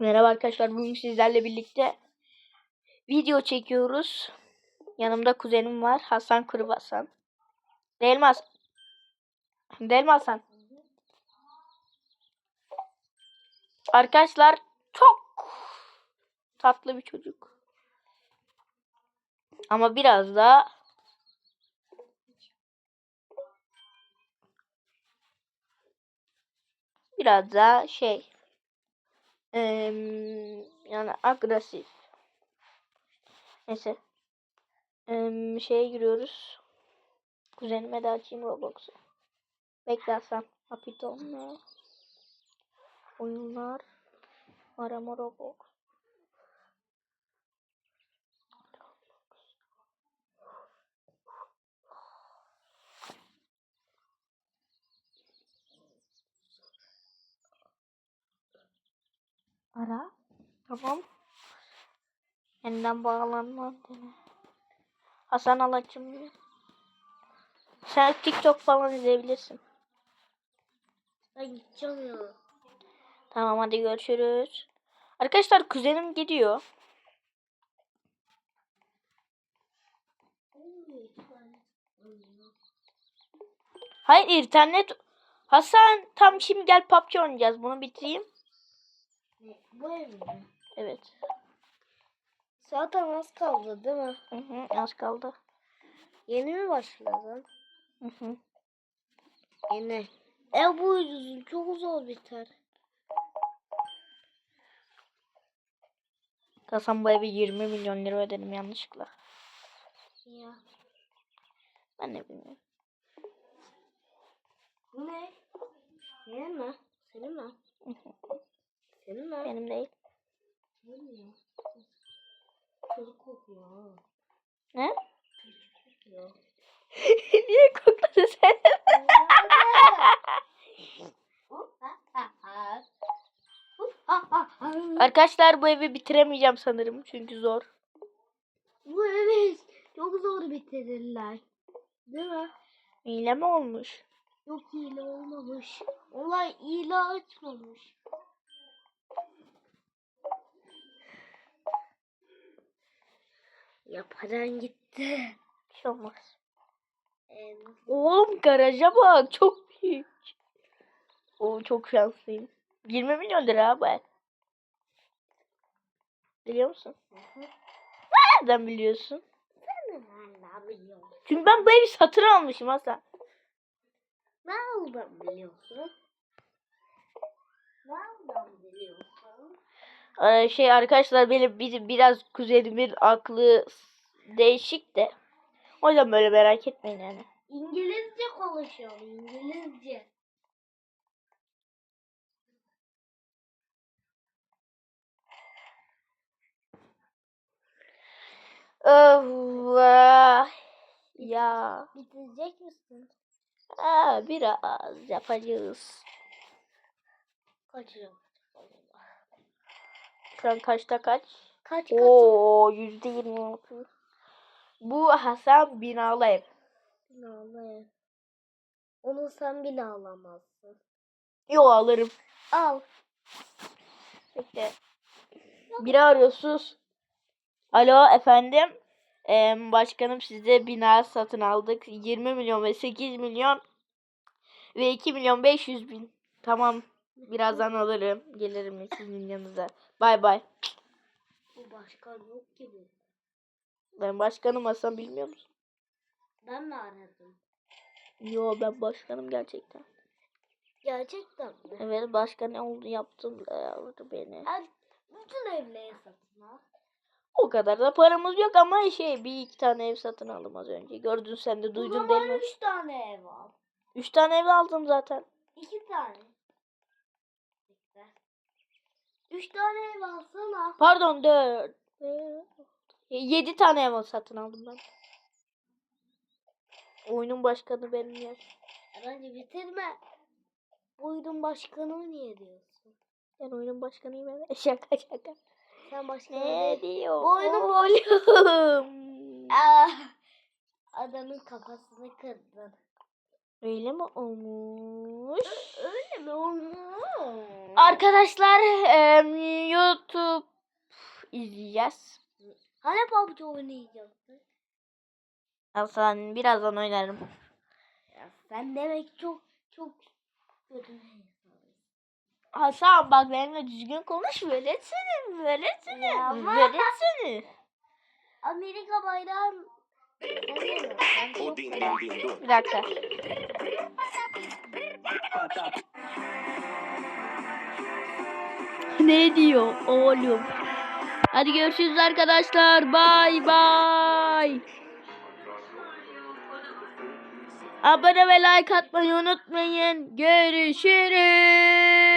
Merhaba arkadaşlar. Bugün sizlerle birlikte video çekiyoruz. Yanımda kuzenim var. Hasan mi Hasan? Değil? Arkadaşlar çok tatlı bir çocuk. Ama biraz da biraz da şey Yani agresif. Neyse. Em, şeye giriyoruz. Kuzenime de açayım Roblox'u. Bekle Hasan. Hapiton ne? Oyunlar. Arama Roblox. Ara. Tamam. Yeniden bağlanma. Hasan Alaçım. Sen TikTok falan izleyebilirsin. Ben gideceğim ya. Tamam hadi görüşürüz. Arkadaşlar kuzenim gidiyor. Hayır internet. Hasan tam şimdi gel PUBG oynayacağız. Bunu bitireyim. Bu ev mi? Evet. Zaten az kaldı değil mi? Hı hı, az kaldı. Yeni mi başladın? Hı hı. Yeni. Ev bu yüzden çok zor biter. Hasan bu eve 20 milyon lira ödedim yanlışlıkla. Ya. Ben ne bilmiyorum. Bu ne? Senin mi? Senin mi? Senin mi? Benim değil. Senin mi? Çocuk kokuyor. Ne? Çocuk kokuyor. Niye kokladın sen? Arkadaşlar bu evi bitiremeyeceğim sanırım çünkü zor. Bu evet çok zor bitirirler. Değil mi? Hile mi olmuş? Yok hile olmamış. Olay hile açmamış. Ya paran gitti. Bir şey olmaz. Ee, Oğlum garaja bak çok büyük. Oo çok şanslıyım. 20 milyon lira abi. Biliyor musun? Nereden biliyorsun? sen de nereden biliyorsun? Çünkü ben bu evi satın almışım Hasan. Nereden biliyorsun? Nereden biliyorsun? Ee, şey arkadaşlar benim bir, biraz kuzenimin aklı değişik de. O yüzden böyle merak etmeyin yani. İngilizce konuşuyor, İngilizce. Allah. Ya. Bitirecek misin? Aa, biraz yapacağız. Kaçıyorum. Şu an kaçta kaç? Kaç kaç? Oo yüzde yirmi altı. Bu Hasan binalı ev. Binalı ev. Onu sen bile alamazsın. Yo alırım. Al. Bekle. Biri arıyor sus. Alo efendim. Ee, başkanım size bina satın aldık. 20 milyon ve 8 milyon ve 2 milyon 500 bin. Tamam. Birazdan alırım. Gelirim sizin yanınıza. Bay bay. Bu başkan yok gibi. Ben başkanım Hasan bilmiyor musun? Ben mi aradım? Yo ben başkanım gerçekten. Gerçekten mi? Evet başkan ne oldu yaptım aldı beni. Ben bütün evleri satın al. O kadar da paramız yok ama şey bir iki tane ev satın aldım az önce. Gördün sen de duydun değil mi? üç tane ev al. Üç tane ev aldım zaten. İki tane. Bekle. Üç tane ev alsana. Pardon dört. Yedi tane ev satın aldım ben. Oyunun başkanı benim ya. Bence bitirme. Buyurun başkanım niye diyorsun? Ben oyunun başkanıyım evet. Şaka şaka. Sen başkan Ne diyor? Boynum oğlum. Adamın kafasını kırdın. Öyle mi olmuş? Öyle mi olmuş? Arkadaşlar em, YouTube izleyeceğiz. Hani PUBG oynayacaktık? Hasan birazdan oynarım. Ya sen demek çok çok kötü. Hasan bak benimle düzgün konuş veresene veresene Ya ama- veresene. Amerika bayrağı? Ben. Bir dakika. Ne diyor oğlum? Hadi görüşürüz arkadaşlar. Bay bay. Abone ve like atmayı unutmayın. Görüşürüz.